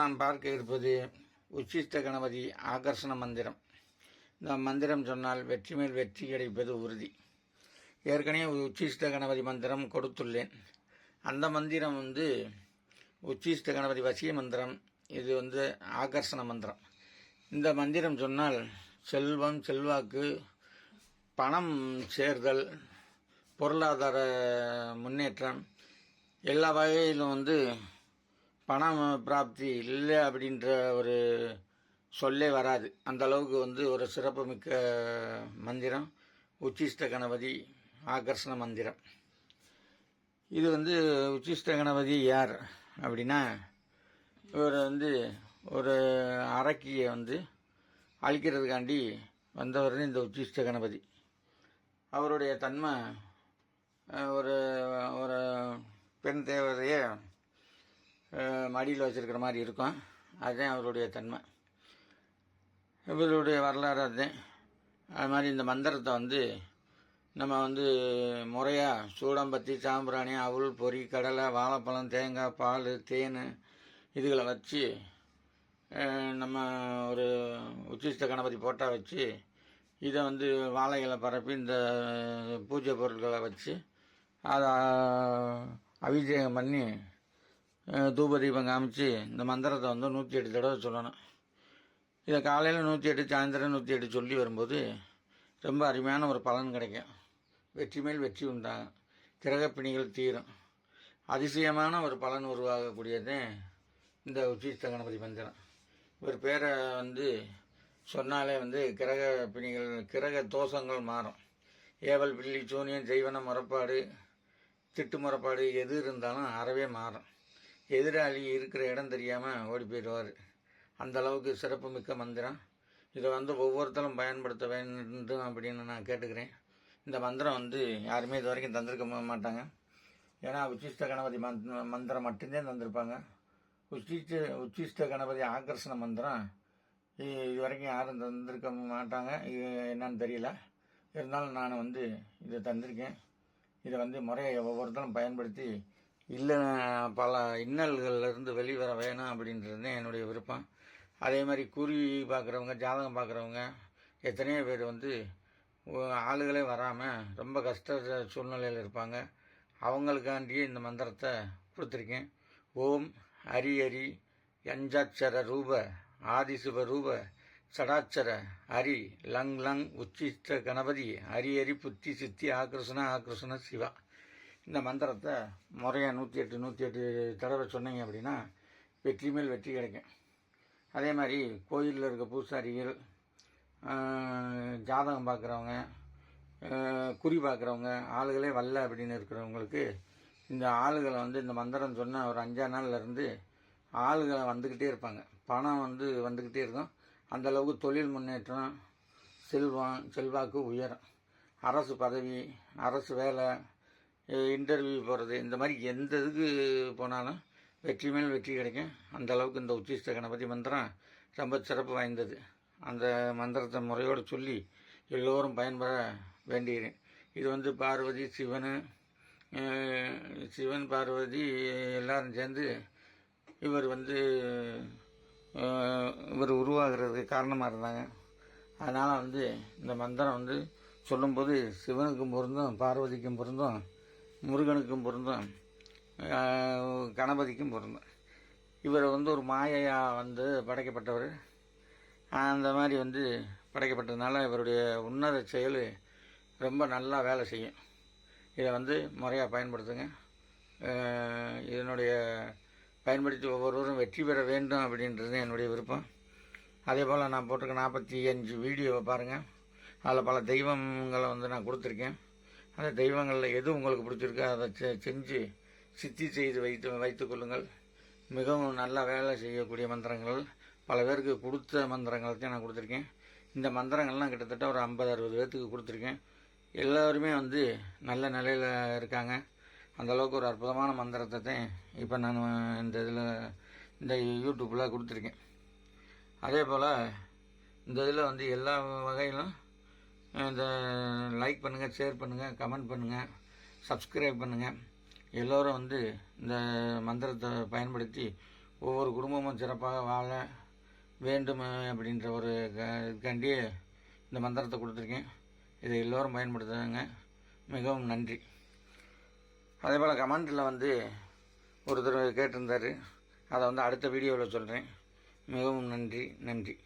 நான் பார்க்க இருப்பது உச்சிஷ்ட கணபதி ஆகர்ஷண மந்திரம். இந்த மந்திரம் சொன்னால் வெற்றி மேல் வெற்றி கிடைப்பது உறுதி. ஏற்கனவே உச்சிஷ்ட கணபதி மந்திரம் கொடுத்துள்ளேன். அந்த மந்திரம் வந்து உச்சிஷ்ட கணபதி வசிய மந்திரம் இது வந்து ஆகர்ஷண மந்திரம். இந்த மந்திரம் சொன்னால் செல்வம் செல்வாக்கு பணம் சேர்தல் பொருளாதார முன்னேற்றம் எல்லா வகையிலும் வந்து பணம் பிராப்தி இல்லை அப்படின்ற ஒரு சொல்லே வராது. அந்த அளவுக்கு வந்து ஒரு சிறப்புமிக்க மந்திரம் உச்சிஷ்ட கணபதி ஆகர்ஷண மந்திரம். இது வந்து உச்சிஷ்ட கணபதி யார் அப்படின்னா இவர் வந்து ஒரு அரக்கியை வந்து அழிக்கிறதுக்காண்டி வந்தவர் இந்த உச்சிஷ்ட கணபதி. அவருடைய தன்மை ஒரு ஒரு பெண் தேவதையை மடியில் வச்சிருக்கிற மாதிரி இருக்கும். அதுதான் அவருடைய தன்மை. இவருடைய வரலாறு அதுதான் அது மாதிரி இந்த மந்திரத்தை வந்து நம்ம வந்து முறையாக சூடம்பத்தி சாம்பிராணி அவுள் பொரி கடலை வாழைப்பழம் தேங்காய் பால் தேன் இதுகளை வச்சு நம்ம ஒரு உச்சிஷ்ட கணபதி போட்டா வச்சு இதை வந்து வாழைகளை பரப்பி இந்த பூஜை பொருட்களை வச்சு அதை அபிஷேகம் பண்ணி தூபதீபம் தூப தீபம் காமிச்சு இந்த மந்திரத்தை வந்து நூற்றி எட்டு தடவை சொல்லணும். இதை காலையில் நூற்றி எட்டு சாயந்தரம் நூற்றி எட்டு சொல்லி வரும்போது ரொம்ப அருமையான ஒரு பலன் கிடைக்கும். வெற்றி மேல் வெற்றி உண்டாகும். கிரகப்பிணிகள் தீரும். அதிசயமான ஒரு பலன் உருவாகக்கூடியது இந்த உச்சிஷ்ட கணபதி மந்திரம். இவர் பேரை வந்து சொன்னாலே வந்து கிரக பிணிகள் கிரக தோஷங்கள் மாறும். ஏவல் பில்லி சூனியம் செய்வன முறப்பாடு திட்டு முறப்பாடு எது இருந்தாலும் அறவே மாறும். எதிராளி இருக்கிற இடம் தெரியாமல் ஓடி போயிடுவார். அந்த அளவுக்கு சிறப்புமிக்க மந்திரம். இதை வந்து ஒவ்வொருத்தரும் பயன்படுத்த வேண்டும் அப்படின்னு நான் கேட்டுக்கிறேன். இந்த மந்திரம் வந்து யாருமே இது வரைக்கும் தந்திருக்க மாட்டாங்க. ஏன்னா உச்சிஷ்ட கணபதி மந்த்- மந்திரம் மட்டும்தான் தந்திருப்பாங்க. உச்சிஷ்ட உச்சிஷ்ட கணபதி ஆகர்ஷண மந்திரம் இது வரைக்கும் யாரும் தந்திருக்க மாட்டாங்க. இது என்னன்னு தெரியல. இருந்தாலும் நான் வந்து இதை தந்திருக்கேன். இதை வந்து முறையை ஒவ்வொருத்தரும் பயன்படுத்தி இல்லை பல இன்னல்கள்லேருந்து வெளிவர வேணும் அப்படின்றது தான் என்னுடைய விருப்பம். அதே மாதிரி குறி பார்க்குறவங்க ஜாதகம் பார்க்குறவங்க எத்தனையோ பேர் வந்து ஆளுகளே வராமல் ரொம்ப கஷ்ட சூழ்நிலையில் இருப்பாங்க. அவங்களுக்காண்டியே இந்த மந்திரத்தை கொடுத்துருக்கேன். ஓம் ஹரி ஹரி யஞ்சாட்சர ரூப ஆதிசிவ ரூப சடாட்சர ஹரி லங் லங் உச்சிஷ்ட கணபதி ஹரி ஹரி புத்தி சித்தி ஆக்ருஷ்ண ஆக்ருஷ்ண சிவா. இந்த மந்திரத்தை முறையாக நூற்றி எட்டு நூற்றி எட்டு தடவை சொன்னீங்க அப்படின்னா வெற்றி மேல் வெற்றி கிடைக்கும். அதே மாதிரி கோயிலில் இருக்க பூசாரிகள் ஜாதகம் பார்க்குறவங்க குறி பார்க்குறவங்க ஆளுகளே வரல அப்படின்னு இருக்கிறவங்களுக்கு இந்த ஆளுகளை வந்து இந்த மந்திரம் சொன்ன ஒரு அஞ்சா நாள்லேருந்து ஆளுகளை வந்துக்கிட்டே இருப்பாங்க. பணம் வந்து வந்துக்கிட்டே இருக்கும். அந்தளவுக்கு தொழில் முன்னேற்றம் செல்வம் செல்வாக்கு உயரும். அரசு பதவி அரசு வேலை இன்டர்வியூ போகிறது இந்த மாதிரி எந்த இதுக்கு போனாலும் வெற்றி மேல் வெற்றி கிடைக்கும். அந்த அளவுக்கு இந்த உச்சிஷ்ட கணபதி மந்திரம் ரொம்ப சிறப்பு வாய்ந்தது. அந்த மந்திரத்தை முறையோடு சொல்லி எல்லோரும் பயன்பெற வேண்டுகிறேன் இது வந்து பார்வதி சிவன் சிவன் பார்வதி எல்லாரும் சேர்ந்து இவர் வந்து இவர் உருவாகிறதுக்கு காரணமாக இருந்தாங்க. அதனால் வந்து இந்த மந்திரம் வந்து சொல்லும்போது சிவனுக்கும் பொருந்தும் பார்வதிக்கும் பொருந்தும் முருகனுக்கும் பொருந்தும் கணபதிக்கும் பொருந்தும். இவர் வந்து ஒரு மாயையாக வந்து படைக்கப்பட்டவர். அந்த மாதிரி வந்து படைக்கப்பட்டதுனால இவருடைய உன்னத செயல் ரொம்ப நல்லா வேலை செய்யும். இதை வந்து முறையாக பயன்படுத்துங்க. இதனுடைய பயன்படுத்தி ஒவ்வொருவரும் வெற்றி பெற வேண்டும் அப்படின்றது என்னுடைய விருப்பம். அதே போல் நான் போட்டிருக்க நாற்பத்தி அஞ்சு வீடியோவை பாருங்கள் அதில் பல தெய்வங்களை வந்து நான் கொடுத்துருக்கேன். அந்த தெய்வங்களில் எது உங்களுக்கு பிடிச்சிருக்கோ அதை செ- செஞ்சு சித்தி செய்து வைத்து வைத்துக் கொள்ளுங்கள் மிகவும் நல்லா வேலை செய்யக்கூடிய மந்திரங்கள் பல பேருக்கு கொடுத்த மந்திரங்களை தான் நான் கொடுத்துருக்கேன் இந்த மந்திரங்கள்லாம் கிட்டத்தட்ட ஒரு ஐம்பது அறுபது பேர்த்துக்கு கொடுத்துருக்கேன் எல்லோருமே வந்து நல்ல நிலையில் இருக்காங்க அந்த அளவுக்கு ஒரு அற்புதமான மந்திரத்தை தான் இப்போ நான் இந்த இதில் இந்த யூடியூப்பில் கொடுத்துருக்கேன் அதே போல் இந்த இதில் வந்து எல்லா வகையிலும் இந்த லைக் பண்ணுங்கள் ஷேர் பண்ணுங்கள் கமெண்ட் பண்ணுங்கள் சப்ஸ்கிரைப் பண்ணுங்கள் எல்லோரும் வந்து இந்த மந்திரத்தை பயன்படுத்தி ஒவ்வொரு குடும்பமும் சிறப்பாக வாழ வேண்டும் அப்படின்ற ஒரு க- இந்த மந்திரத்தை கொடுத்துருக்கேன். இதை எல்லோரும் பயன்படுத்துங்க. மிகவும் நன்றி. அதே போல் கமெண்டில் வந்து ஒருத்தர் கேட்டிருந்தார். அதை வந்து அடுத்த வீடியோவில் சொல்கிறேன் மிகவும் நன்றி நன்றி.